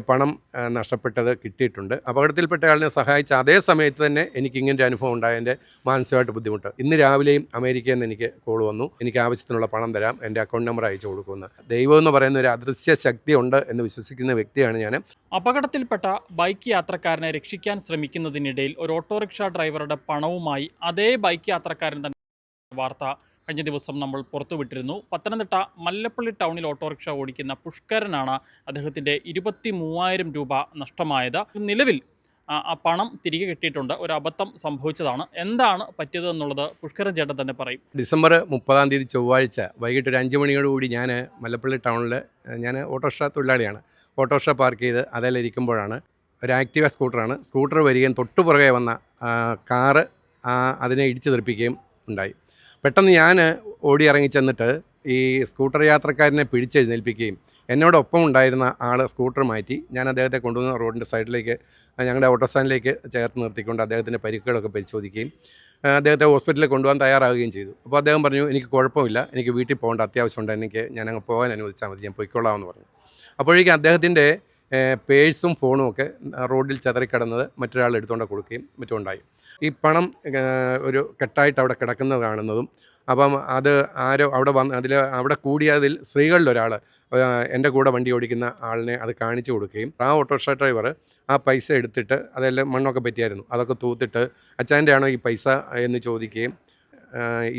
പണം നഷ്ടപ്പെട്ടത് കിട്ടിയിട്ടുണ്ട്. അപകടത്തിൽപ്പെട്ട ആളിനെ സഹായിച്ച അതേ സമയത്ത് തന്നെ എനിക്ക് ഇങ്ങനെ അനുഭവം ഉണ്ടായതിന്റെ മാനസികമായിട്ട് ബുദ്ധിമുട്ട്. ഇന്ന് രാവിലെയും അമേരിക്കയിൽ നിന്ന് എനിക്ക് കോൾ വന്നു. എനിക്ക് ആവശ്യത്തിനുള്ള പണം തരാം. എന്റെ അക്കൗണ്ട് നമ്പർ അയച്ചു കൊടുക്കുമെന്ന്. ദൈവം എന്ന് പറയുന്ന ഒരു അദൃശ്യ ശക്തി ഉണ്ട് എന്ന് വിശ്വസിക്കുന്ന വ്യക്തിയാണ് ഞാൻ. അപകടത്തിൽപ്പെട്ട ബൈക്ക് യാത്രക്കാരനെ രക്ഷിക്കാൻ ശ്രമിക്കുന്നതിനിടയിൽ ഒരു ഓട്ടോറിക്ഷ ഡ്രൈവറുടെ പണവുമായി അതേ ബൈക്ക് യാത്രക്കാരൻ തന്നെ. വാർത്ത കഴിഞ്ഞ ദിവസം നമ്മൾ പുറത്തുവിട്ടിരുന്നു പത്തനംതിട്ട മല്ലപ്പള്ളി ടൗണിൽ ഓട്ടോറിക്ഷ ഓടിക്കുന്ന പുഷ്കരനാണ് അദ്ദേഹത്തിന്റെ ഇരുപത്തി മൂവായിരം രൂപ നഷ്ടമായത്. നിലവിൽ ആ പണം തിരികെ കിട്ടിയിട്ടുണ്ട്. ഒരു അബദ്ധം സംഭവിച്ചതാണ്. എന്താണ് പറ്റിയത് എന്നുള്ളത് പുഷ്കരൻ ചേട്ടൻ തന്നെ പറയും. ഡിസംബർ മുപ്പതാം തീയതി ചൊവ്വാഴ്ച വൈകിട്ട് ഒരു അഞ്ച് മണിയോടുകൂടി ഞാൻ മല്ലപ്പള്ളി ടൗണിൽ ഞാൻ ഓട്ടോറിക്ഷ തൊഴിലാളിയാണ്. ഓട്ടോറിക്ഷ പാർക്ക് ചെയ്ത് അതിലിരിക്കുമ്പോഴാണ് ഒരു ആക്റ്റീവ സ്കൂട്ടറാണ്. സ്കൂട്ടർ വരികയും തൊട്ടു പുറകെ വന്ന കാറ് അതിനെ ഇടിച്ചു തെറിപ്പിക്കുകയും ഉണ്ടായി. പെട്ടെന്ന് ഞാൻ ഓടി ഇറങ്ങി ചെന്നിട്ട് ഈ സ്കൂട്ടർ യാത്രക്കാരനെ പിടിച്ചെഴുന്നേൽപ്പിക്കുകയും എന്നോടൊപ്പം ഉണ്ടായിരുന്ന ആൾ സ്കൂട്ടർ മാറ്റി ഞാൻ അദ്ദേഹത്തെ കൊണ്ടുവന്ന് റോഡിന്റെ സൈഡിലേക്ക് ഞങ്ങളുടെ ഓട്ടോ സ്റ്റാൻഡിലേക്ക് ചേർത്ത് നിർത്തിക്കൊണ്ട് അദ്ദേഹത്തിന്റെ പരിക്കുകളൊക്കെ പരിശോധിക്കുകയും അദ്ദേഹത്തെ ഹോസ്പിറ്റലിൽ കൊണ്ടുപോകാൻ തയ്യാറാവുകയും ചെയ്തു. അപ്പോൾ അദ്ദേഹം പറഞ്ഞു എനിക്ക് കുഴപ്പമില്ല എനിക്ക് വീട്ടിൽ പോകേണ്ട അത്യാവശ്യമുണ്ട് എനിക്ക് ഞാൻ അങ്ങ് പോകാൻ അനുവദിച്ചാൽ മതി ഞാൻ പൊയ്ക്കൊള്ളാമെന്ന് പറഞ്ഞു. അപ്പോഴേക്കും അദ്ദേഹത്തിന്റെ പേഴ്സും ഫോണും ഒക്കെ റോഡിൽ ചതറിക്കിടന്നത് മറ്റൊരാൾ എടുത്തുകൊണ്ട് കൊടുക്കുകയും മറ്റും ഉണ്ടായി ഈ പണം ഒരു കെട്ടായിട്ട് അവിടെ കിടക്കുന്നത് കാണുന്നതും അപ്പം അത് ആരോ അവിടെ വന്ന് അതിൽ അവിടെ കൂടിയതിൽ സ്ത്രീകളിൽ ഒരാൾ എന്റെ കൂടെ വണ്ടി ഓടിക്കുന്ന ആളിനെ അത് കാണിച്ചു കൊടുക്കുകയും ആ ഓട്ടോറിക്ഷ ഡ്രൈവർ ആ പൈസ എടുത്തിട്ട് അതെല്ലാം മണ്ണൊക്കെ പറ്റിയായിരുന്നു. അതൊക്കെ തൂത്തിട്ട് അച്ഛന്റെ ആണോ ഈ പൈസ എന്ന് ചോദിക്കുകയും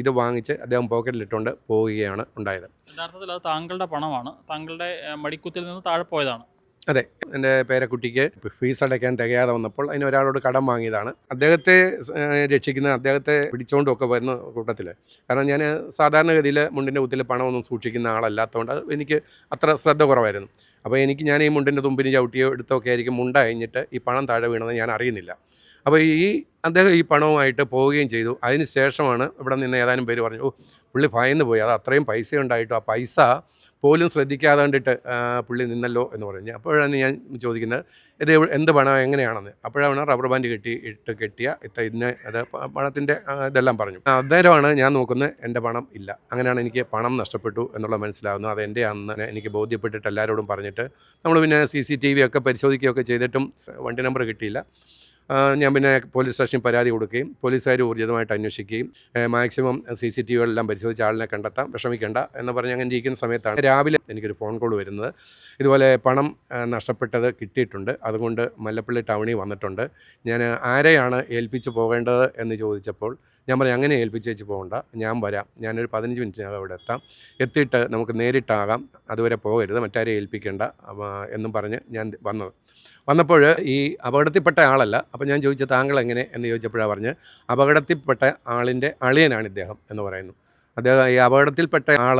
ഇത് വാങ്ങിച്ച് അദ്ദേഹം പോക്കറ്റിലിട്ടുകൊണ്ട് പോവുകയാണ് ഉണ്ടായത്. യഥാർത്ഥത്തിൽ അത് താങ്കളുടെ പണമാണ്. താങ്കളുടെ മടിക്കുത്തിൽ നിന്ന് താഴെ പോയതാണ്. അതെ എന്റെ പേരക്കുട്ടിക്ക് ഫീസ് അടയ്ക്കാൻ തികയാതെ വന്നപ്പോൾ അതിന് ഒരാളോട് കടം വാങ്ങിയതാണ്. അദ്ദേഹത്തെ രക്ഷിക്കുന്ന അദ്ദേഹത്തെ പിടിച്ചുകൊണ്ടും ഒക്കെ വരുന്ന കൂട്ടത്തിൽ കാരണം ഞാൻ സാധാരണഗതിയിൽ മുണ്ടിന്റെ കുത്തിൽ പണമൊന്നും സൂക്ഷിക്കുന്ന ആളല്ലാത്തതുകൊണ്ട് എനിക്ക് അത്ര ശ്രദ്ധ കുറവായിരുന്നു. അപ്പോൾ എനിക്ക് ഞാൻ ഈ മുണ്ടിന്റെ തുമ്പിന് ചവിട്ടിയോ എടുത്തൊക്കെ ആയിരിക്കും മുണ്ട കഴിഞ്ഞിട്ട് ഈ പണം താഴെ വീണെന്ന് ഞാൻ അറിയുന്നില്ല. അപ്പോൾ ഈ അദ്ദേഹം ഈ പണവുമായിട്ട് പോവുകയും ചെയ്തു. അതിന് ശേഷമാണ് ഇവിടെ നിന്ന് ഏതാനും പേര് പറഞ്ഞു ഓ പുള്ളി ഭയന്ന് പോയി. അത് അത്രയും പൈസ ഉണ്ടായിട്ടും ആ പൈസ പോലും ശ്രദ്ധിക്കാതെ കണ്ടിട്ട് പുള്ളി നിന്നല്ലോ എന്ന് പറഞ്ഞു. അപ്പോഴാണ് ഞാൻ ചോദിക്കുന്നത് ഇത് എന്ത് പണം എങ്ങനെയാണെന്ന്? അപ്പോഴാണ് റബ്ബർ ബാൻഡ് കെട്ടി ഇട്ട് കെട്ടിയ ഇത്ത ഇതിന് അത് പണത്തിന്റെ ഇതെല്ലാം പറഞ്ഞു. അന്നേരമാണ് ഞാൻ നോക്കുന്നത് എന്റെ പണം ഇല്ല. അങ്ങനെയാണ് എനിക്ക് പണം നഷ്ടപ്പെട്ടു എന്നുള്ളത് മനസ്സിലാകുന്നു അത് എന്റെ അന്ന് എനിക്ക് ബോധ്യപ്പെട്ടിട്ട് എല്ലാവരോടും പറഞ്ഞിട്ട് നമ്മൾ പിന്നെ സി സി ടി വി ഒക്കെ പരിശോധിക്കുകയൊക്കെ ചെയ്തിട്ടും വണ്ടി നമ്പർ കിട്ടിയില്ല. ഞാൻ പിന്നെ പോലീസ് സ്റ്റേഷനിൽ പരാതി കൊടുക്കുകയും പോലീസുകാർ ഊർജിതമായിട്ട് അന്വേഷിക്കുകയും മാക്സിമം സി സി ടി വികളെല്ലാം പരിശോധിച്ച് ആളിനെ കണ്ടെത്താം വിഷമിക്കേണ്ട എന്ന് പറഞ്ഞ് അങ്ങനെ ഇരിക്കുന്ന സമയത്താണ് രാവിലെ എനിക്കൊരു ഫോൺ കോൾ വരുന്നത്. ഇതുപോലെ പണം നഷ്ടപ്പെട്ടത് കിട്ടിയിട്ടുണ്ട്. അതുകൊണ്ട് മല്ലപ്പള്ളി ടൗണിൽ വന്നിട്ടുണ്ട്. ഞാൻ ആരെയാണ് ഏൽപ്പിച്ച് പോകേണ്ടത് എന്ന് ചോദിച്ചപ്പോൾ ഞാൻ പറഞ്ഞു അങ്ങനെ ഏൽപ്പിച്ച് വെച്ച് പോകണ്ട. ഞാൻ വരാം. ഞാനൊരു പതിനഞ്ച് മിനിറ്റിനകം അവിടെ എത്താം. എത്തിയിട്ട് നമുക്ക് നേരിട്ടാകാം. അതുവരെ പോകരുത്. മറ്റാരെ ഏൽപ്പിക്കേണ്ട എന്നും പറഞ്ഞ് ഞാൻ വന്നത്. വന്നപ്പോൾ ഈ അപകടത്തിൽപ്പെട്ട ആളല്ല. അപ്പോൾ ഞാൻ ചോദിച്ച താങ്കൾ എങ്ങനെ എന്ന് ചോദിച്ചപ്പോഴാണ് പറഞ്ഞ് അപകടത്തിൽപ്പെട്ട ആളിന്റെ അളിയനാണ് ഇദ്ദേഹം എന്ന് പറയുന്നു. അദ്ദേഹം ഈ അപകടത്തിൽപ്പെട്ട ആൾ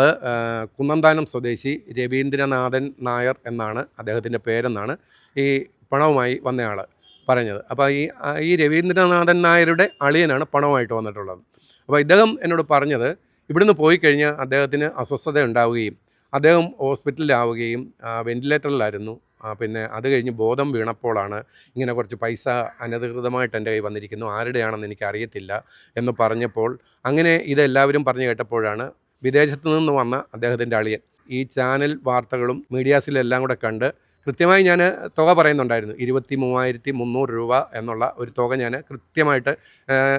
കുന്നന്താനം സ്വദേശി രവീന്ദ്രനാഥൻ നായർ എന്നാണ് അദ്ദേഹത്തിന്റെ പേരെന്നാണ് ഈ പണവുമായി വന്നയാൾ പറഞ്ഞത്. അപ്പോൾ ഈ ഈ രവീന്ദ്രനാഥൻ നായരുടെ അളിയനാണ് പണവുമായിട്ട് വന്നിട്ടുള്ളത്. അപ്പോൾ ഇദ്ദേഹം എന്നോട് പറഞ്ഞത് ഇവിടുന്ന് പോയി കഴിഞ്ഞാൽ അദ്ദേഹത്തിന് അസ്വസ്ഥത ഉണ്ടാവുകയും അദ്ദേഹം ഹോസ്പിറ്റലിലാവുകയും വെന്റിലേറ്ററിലായിരുന്നു പിന്നെ അത് കഴിഞ്ഞ് ബോധം വീണപ്പോഴാണ് ഇങ്ങനെ കുറച്ച് പൈസ അനധികൃതമായിട്ട് എന്റെ കൈ വന്നിരിക്കുന്നു. ആരുടെയാണെന്ന് എനിക്ക് അറിയത്തില്ല എന്ന് പറഞ്ഞപ്പോൾ അങ്ങനെ ഇതെല്ലാവരും പറഞ്ഞു കേട്ടപ്പോഴാണ് വിദേശത്ത് നിന്ന് വന്ന അദ്ദേഹത്തിന്റെ അളിയൻ. ഈ ചാനൽ വാർത്തകളും മീഡിയാസിലെല്ലാം കൂടെ കണ്ട് കൃത്യമായി ഞാൻ തുക പറയുന്നുണ്ടായിരുന്നു. ഇരുപത്തി മൂവായിരത്തി മുന്നൂറ് രൂപ എന്നുള്ള ഒരു തുക ഞാൻ കൃത്യമായിട്ട്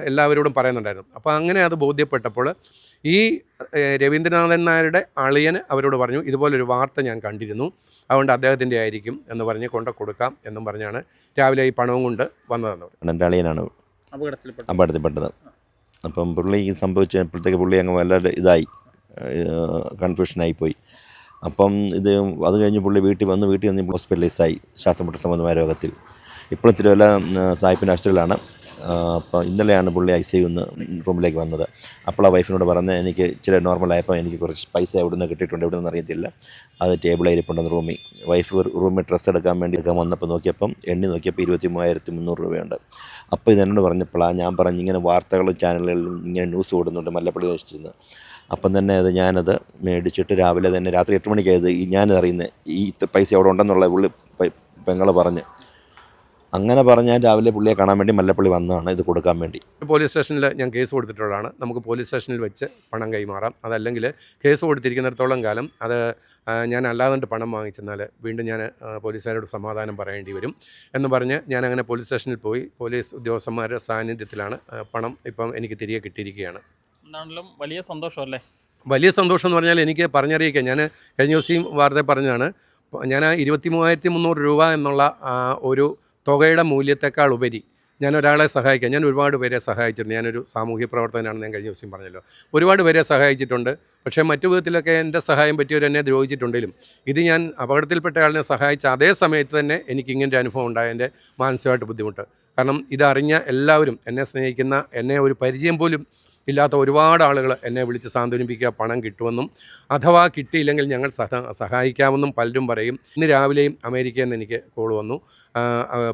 എല്ലാവരോടും പറയുന്നുണ്ടായിരുന്നു. അപ്പോൾ അങ്ങനെ അത് ബോധ്യപ്പെട്ടപ്പോൾ ഈ രവീന്ദ്രനാഥൻ നായരുടെ അളിയന് അവരോട് പറഞ്ഞു ഇതുപോലൊരു വാർത്ത ഞാൻ കണ്ടിരുന്നു. അതുകൊണ്ട് അദ്ദേഹത്തിന്റെ ആയിരിക്കും എന്ന് പറഞ്ഞ് കൊണ്ട കൊടുക്കാം എന്നും പറഞ്ഞാണ് രാവിലെ ഈ പണവും കൊണ്ട് വന്നതെന്ന് പറഞ്ഞു. എന്റെ അളിയനാണ് അപകടത്തിൽപ്പെട്ട അപകടത്തിൽപ്പെട്ടത്. അപ്പം പുള്ളി ഈ സംഭവിച്ചപ്പോഴത്തേക്ക് പുള്ളി അങ്ങ് വല്ലാതെ ഇതായി കൺഫ്യൂഷനായി പോയി. അപ്പം ഇത് അത് കഴിഞ്ഞ് പുള്ളി വീട്ടിൽ വന്ന് വീട്ടിൽ വന്ന് ഹോസ്പിറ്റലൈസായി ശ്വാസമുട്ട സംബന്ധമായ രോഗത്തിൽ. ഇപ്പോഴും തിരുവല്ല സായിപ്പിന്റെ ആശുപത്രിയിലാണ് അപ്പോൾ ഇന്നലെയാണ് പുള്ളി ഐ സി ഒന്ന് റൂമിലേക്ക് വന്നത്. അപ്പോൾ ആ വൈഫിനോട് പറഞ്ഞ് എനിക്ക് ഇച്ചിരി നോർമലായപ്പോൾ എനിക്ക് കുറച്ച് പൈസ എവിടെ നിന്ന് കിട്ടിയിട്ടുണ്ട് എവിടെ നിന്ന് അറിയത്തില്ല. അത് ടേബിളിൽ ഇരിപ്പുണ്ടെന്ന് റൂമിൽ വൈഫ് റൂമിൽ ഡ്രസ്സ് എടുക്കാൻ വേണ്ടി എടുക്കാൻ വന്നപ്പോൾ നോക്കിയപ്പം എണ്ണി നോക്കിയപ്പോൾ ഇരുപത്തി മൂവായിരത്തി മുന്നൂറ് രൂപയുണ്ട്. അപ്പോൾ ഇതെന്നോട് പറഞ്ഞപ്പോഴാണ് ഞാൻ പറഞ്ഞു ഇങ്ങനെ വാർത്തകളും ചാനലുകളിലും ഇങ്ങനെ ന്യൂസ് ഓടുന്നുണ്ട് മല്ലപ്പള്ളി വെച്ചിരുന്ന് അപ്പം തന്നെ അത് ഞാനത് മേടിച്ചിട്ട് രാവിലെ തന്നെ രാത്രി എട്ട് മണിക്കായത് ഈ ഞാനത് അറിയുന്നത് ഈ പൈസ എവിടെ ഉണ്ടെന്നുള്ള പുള്ളി പെങ്ങൾ പറഞ്ഞ്. അങ്ങനെ പറഞ്ഞാൽ രാവിലെ പുള്ളിയെ കാണാൻ വേണ്ടി മല്ലപ്പള്ളി വന്നതാണ് ഇത് കൊടുക്കാൻ വേണ്ടി. പോലീസ് സ്റ്റേഷനിൽ ഞാൻ കേസ് കൊടുത്തിട്ടുള്ളതാണ്. നമുക്ക് പോലീസ് സ്റ്റേഷനിൽ വെച്ച് പണം കൈമാറാം. അതല്ലെങ്കിൽ കേസ് കൊടുത്തിരിക്കുന്നിടത്തോളം കാലം അത് ഞാൻ അല്ലാതെ പണം വാങ്ങിച്ചെന്നാൽ വീണ്ടും ഞാൻ പോലീസുകാരോട് സമാധാനം പറയേണ്ടി വരും എന്ന് പറഞ്ഞ് ഞാൻ അങ്ങനെ പോലീസ് സ്റ്റേഷനിൽ പോയി പോലീസ് ഉദ്യോഗസ്ഥന്മാരുടെ സാന്നിധ്യത്തിലാണ് പണം ഇപ്പം എനിക്ക് തിരികെ കിട്ടിയിരിക്കുകയാണ്. എന്താണെങ്കിലും വലിയ സന്തോഷമല്ലേ? വലിയ സന്തോഷം എന്ന് പറഞ്ഞാൽ എനിക്ക് പറഞ്ഞറിയിക്കാം. ഞാൻ കഴിഞ്ഞ ദിവസം വാർത്ത പറഞ്ഞതാണ് ഞാൻ ഇരുപത്തി മൂവായിരത്തി മുന്നൂറ് രൂപ എന്നുള്ള ഒരു തുകയുടെ മൂല്യത്തെക്കാൾ ഉപരി ഞാൻ ഒരാളെ സഹായിക്കാം. ഞാൻ ഒരുപാട് പേരെ സഹായിച്ചിട്ടുണ്ട്. ഞാനൊരു സാമൂഹ്യ പ്രവർത്തകനാണെന്ന് ഞാൻ കഴിഞ്ഞ ദിവസം പറഞ്ഞല്ലോ. ഒരുപാട് പേരെ സഹായിച്ചിട്ടുണ്ട്. പക്ഷേ മറ്റു വിധത്തിലൊക്കെ എന്റെ സഹായം പറ്റിയവർ എന്നെ ദ്രോഹിച്ചിട്ടുണ്ടെങ്കിലും ഇത് ഞാൻ അപകടത്തിൽപ്പെട്ട ആളിനെ സഹായിച്ച അതേ സമയത്ത് തന്നെ എനിക്ക് ഒരു അനുഭവം ഉണ്ടായതിന്റെ മാനസികമായിട്ട് ബുദ്ധിമുട്ട്. കാരണം ഇതറിഞ്ഞ എല്ലാവരും എന്നെ സ്നേഹിക്കുന്ന എന്നെ ഒരു പരിചയം പോലും ഇല്ലാത്ത ഒരുപാട് ആളുകൾ എന്നെ വിളിച്ച് സാന്ത്വനിപ്പിക്കുക പണം കിട്ടുമെന്നും അഥവാ കിട്ടിയില്ലെങ്കിൽ ഞങ്ങൾ സഹ സഹായിക്കാമെന്നും പലരും പറയും. ഇന്ന് രാവിലെയും അമേരിക്കയിൽ നിന്ന് എനിക്ക് കോൾ വന്നു.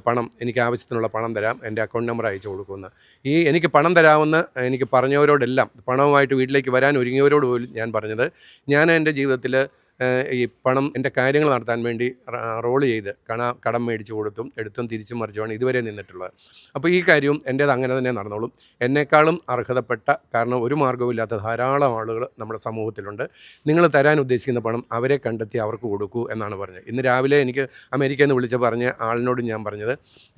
പണം എനിക്ക് ആവശ്യത്തിനുള്ള പണം തരാം എന്റെ അക്കൗണ്ട് നമ്പർ അയച്ചു കൊടുക്കുമെന്ന്. ഈ എനിക്ക് പണം തരാമെന്ന് എനിക്ക് പറഞ്ഞവരോടെല്ലാം പണവുമായിട്ട് വീട്ടിലേക്ക് വരാൻ ഒരുങ്ങിയവരോട് പോലും ഞാൻ പറഞ്ഞത് ഞാൻ എന്റെ ജീവിതത്തിൽ ഈ പണം എന്റെ കാര്യങ്ങൾ നടത്താൻ വേണ്ടി റോൾ ചെയ്ത് കണ കടം മേടിച്ച് കൊടുത്തും എടുത്തും തിരിച്ചും മറിച്ചുമാണ് ഇതുവരെ നിന്നിട്ടുള്ളത്. അപ്പോൾ ഈ കാര്യവും എന്റേത് അങ്ങനെ തന്നെ നടന്നോളും. എന്നെക്കാളും അർഹതപ്പെട്ട കാരണം ഒരു മാർഗവുമില്ലാത്ത ധാരാളം ആളുകൾ നമ്മുടെ സമൂഹത്തിലുണ്ട്. നിങ്ങൾ തരാൻ ഉദ്ദേശിക്കുന്ന പണം അവരെ കണ്ടെത്തി അവർക്ക് കൊടുക്കൂ എന്നാണ് പറഞ്ഞത്. ഇന്ന് രാവിലെ എനിക്ക് അമേരിക്കയിൽ നിന്ന് വിളിച്ച് പറഞ്ഞ ആളിനോട് ഞാൻ പറഞ്ഞത്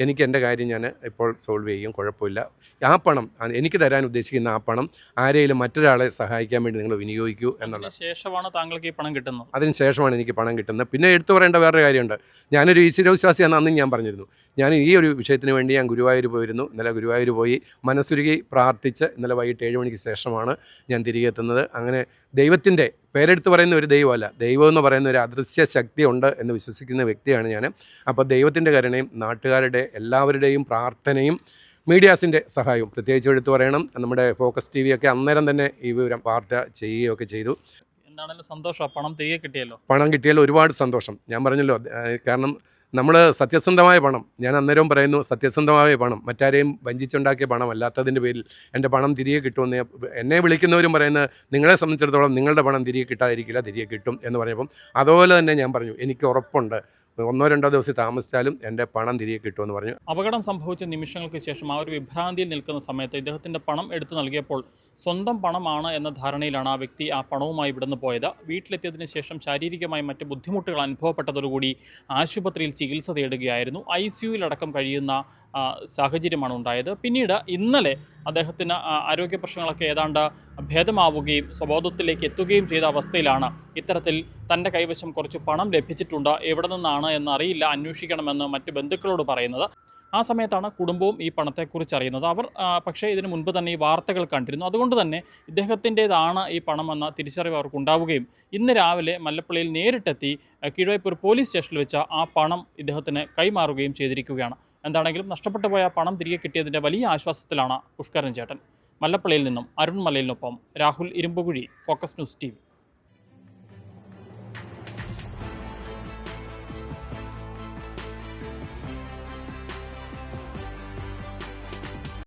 എനിക്ക് എന്റെ കാര്യം ഞാൻ ഇപ്പോൾ സോൾവ് ചെയ്യും കുഴപ്പമില്ല. ആ പണം എനിക്ക് തരാൻ ഉദ്ദേശിക്കുന്ന ആ പണം ആരെയും മറ്റൊരാളെ സഹായിക്കാൻ വേണ്ടി നിങ്ങൾ വിനിയോഗിക്കൂ എന്നുള്ള ശേഷമാണ് താങ്കൾക്ക് ഈ പണം കിട്ടുന്നത്. അതിന് ശേഷമാണ് എനിക്ക് പണം കിട്ടുന്നത്. പിന്നെ എടുത്തു പറയേണ്ട വേറൊരു കാര്യമുണ്ട്. ഞാനൊരു ഈശ്വരവിശ്വാസിയാണെന്ന് അന്നും ഞാൻ പറഞ്ഞിരുന്നു. ഞാൻ ഈ ഒരു വിഷയത്തിന് വേണ്ടി ഞാൻ ഗുരുവായൂർ പോയിരുന്നു. ഇന്നലെ ഗുരുവായൂർ പോയി മനസ്സുരുകി പ്രാർത്ഥിച്ച് ഇന്നലെ വൈകിട്ട് ഏഴ് മണിക്ക് ശേഷമാണ് ഞാൻ തിരികെ എത്തുന്നത്. അങ്ങനെ ദൈവത്തിന്റെ പേരെടുത്ത് പറയുന്ന ഒരു ദൈവമല്ല. ദൈവം എന്ന് പറയുന്ന ഒരു അദൃശ്യ ശക്തി ഉണ്ട് എന്ന് വിശ്വസിക്കുന്ന വ്യക്തിയാണ് ഞാൻ. അപ്പോൾ ദൈവത്തിന്റെ കരുണയും നാട്ടുകാരുടെ എല്ലാവരുടെയും പ്രാർത്ഥനയും മീഡിയാസിന്റെ സഹായവും പ്രത്യേകിച്ച് എടുത്തു പറയണം. നമ്മുടെ ഫോക്കസ് ടി ഒക്കെ അന്നേരം തന്നെ ഈ വിവരം വാർത്ത ചെയ്യുകയൊക്കെ ചെയ്തു. എന്താണെങ്കിലും സന്തോഷം. പണം തിരികെ കിട്ടിയല്ലോ. പണം കിട്ടിയാൽ ഒരുപാട് സന്തോഷം. ഞാൻ പറഞ്ഞല്ലോ കാരണം നമ്മൾ സത്യസന്ധമായ പണം ഞാൻ അന്നേരവും പറയുന്നു സത്യസന്ധമായ പണം മറ്റാരെയും വഞ്ചിച്ചുണ്ടാക്കിയ പണം അല്ലാത്തതിന്റെ പേരിൽ എന്റെ പണം തിരികെ കിട്ടുമെന്ന് എന്നെ വിളിക്കുന്നവരും പറയുന്നത് നിങ്ങളെ സംബന്ധിച്ചിടത്തോളം നിങ്ങളുടെ പണം തിരികെ കിട്ടാതിരിക്കില്ല തിരികെ കിട്ടും എന്ന് പറയുമ്പം അതുപോലെ തന്നെ ഞാൻ പറഞ്ഞു എനിക്ക് ഉറപ്പുണ്ട്. ഒന്നോ രണ്ടോ ദിവസം താമസിച്ചാലും എന്റെ പണം തിരികെ കിട്ടുമെന്ന് പറഞ്ഞു. അപകടം സംഭവിച്ച നിമിഷങ്ങൾക്ക് ശേഷം ആ ഒരു വിഭ്രാന്തിയിൽ നിൽക്കുന്ന സമയത്ത് ഇദ്ദേഹത്തിന്റെ പണം എടുത്തു നൽകിയപ്പോൾ സ്വന്തം പണമാണ് എന്ന ധാരണയിലാണ് ആ വ്യക്തി ആ പണവുമായി ഇവിടുന്ന് പോയത് വീട്ടിലെത്തിയതിന് ശേഷം ശാരീരികമായി മറ്റ് ബുദ്ധിമുട്ടുകൾ അനുഭവപ്പെട്ടതോടുകൂടി ആശുപത്രിയിൽ ചികിത്സ തേടുകയായിരുന്നു. ഐ സിയുവിലടക്കം കഴിയുന്ന സാഹചര്യമാണ് ഉണ്ടായത്. പിന്നീട് ഇന്നലെ അദ്ദേഹത്തിന് ആരോഗ്യ പ്രശ്നങ്ങളൊക്കെ ഏതാണ്ട് ഭേദമാവുകയും സ്വബോധത്തിലേക്ക് എത്തുകയും ചെയ്ത അവസ്ഥയിലാണ് ഇത്തരത്തിൽ തന്റെ കൈവശം കുറച്ച് പണം ലഭിച്ചിട്ടുണ്ട്. എവിടെ നിന്നാണ് എന്നറിയില്ല. അന്വേഷിക്കണമെന്ന് മറ്റ് ബന്ധുക്കളോട് പറയുന്നത്. ആ സമയത്താണ് കുടുംബവും ഈ പണത്തെക്കുറിച്ച് അറിയുന്നത്. അവർ പക്ഷേ ഇതിനു മുൻപ് തന്നെ ഈ വാർത്തകൾ കണ്ടിരുന്നു. അതുകൊണ്ട് തന്നെ ഇദ്ദേഹത്തിന്റെതാണ് ഈ പണമെന്ന തിരിച്ചറിവ് അവർക്ക് ഉണ്ടാവുകയും ഇന്ന് രാവിലെ മല്ലപ്പള്ളിയിൽ നേരിട്ടെത്തി കീഴ്വായ്പൂർ പോലീസ് സ്റ്റേഷനിൽ വെച്ച ആ പണം ഇദ്ദേഹത്തിന് കൈമാറുകയും ചെയ്തിരിക്കുകയാണ്. എന്താണെങ്കിലും നഷ്ടപ്പെട്ടു പോയ പണം തിരികെ കിട്ടിയതിന്റെ വലിയ ആശ്വാസത്തിലാണ് പുഷ്കരൻ ചേട്ടൻ. മല്ലപ്പള്ളിയിൽ നിന്നും Arun മലയിലിനൊപ്പം Rahul Irumbukuzhi focus news T